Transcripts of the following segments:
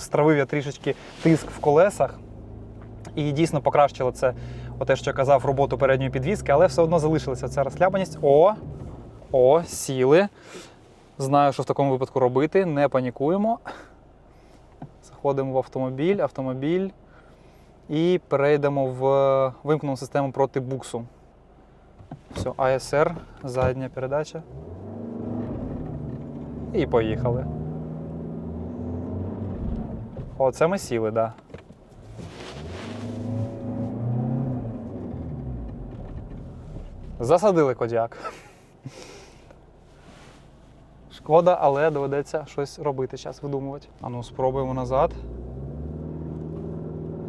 Стравив я трішечки тиск в колесах і дійсно покращило це, те, що казав, роботу передньої підвіски, але все одно залишилася ця розхлябаність. О, о, сіли. Знаю, що в такому випадку робити. Не панікуємо. Заходимо в автомобіль, автомобіль і перейдемо в вимкнену систему проти буксу. Все, АСР, задня передача. І поїхали. О, це ми сіли, так. Да. Засадили кодяк. Шкода, але доведеться щось робити, зараз видумувати. А ну, спробуємо назад.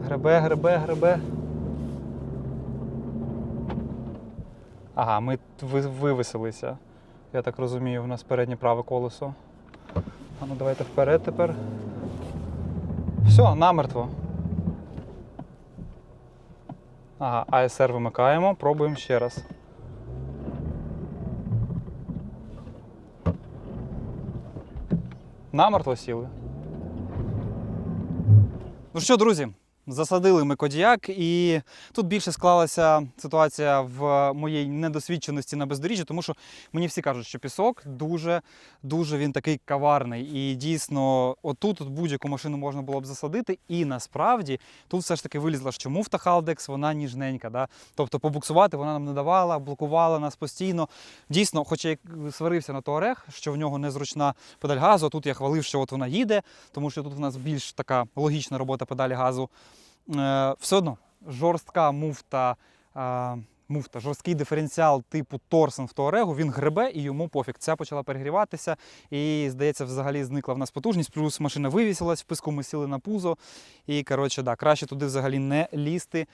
Гребе, гребе, гребе. Ага, ми ви- вивеселися. Я так розумію, в нас переднє праве колесо. А ну давайте вперед тепер. Все, намертво. Ага, АСР вимикаємо, пробуємо ще раз. Намертво сіли. Ну що, друзі, засадили ми кодіяк, і тут більше склалася ситуація в моїй недосвідченості на бездоріжжі, тому що мені всі кажуть, що пісок дуже дуже він такий каварний. І дійсно, отут от будь-яку машину можна було б засадити. І насправді тут все ж таки вилізла, що муфта Халдекс, вона ніжненька. Да? Тобто побуксувати вона нам не давала, блокувала нас постійно. Дійсно, хоч я сварився на Туарег, що в нього незручна педаль газу, а тут я хвалив, що от вона їде, тому що тут у нас більш така логічна робота педалі газу. Е, все одно жорстка муфта. е, Муфта, жорсткий диференціал типу Торсен в Туарегу, він гребе і йому пофіг. Ця почала перегріватися, і, здається, взагалі зникла в нас потужність, плюс машина вивісилась, в писку ми сіли на пузо. І, коротше, да, краще туди взагалі не лізти.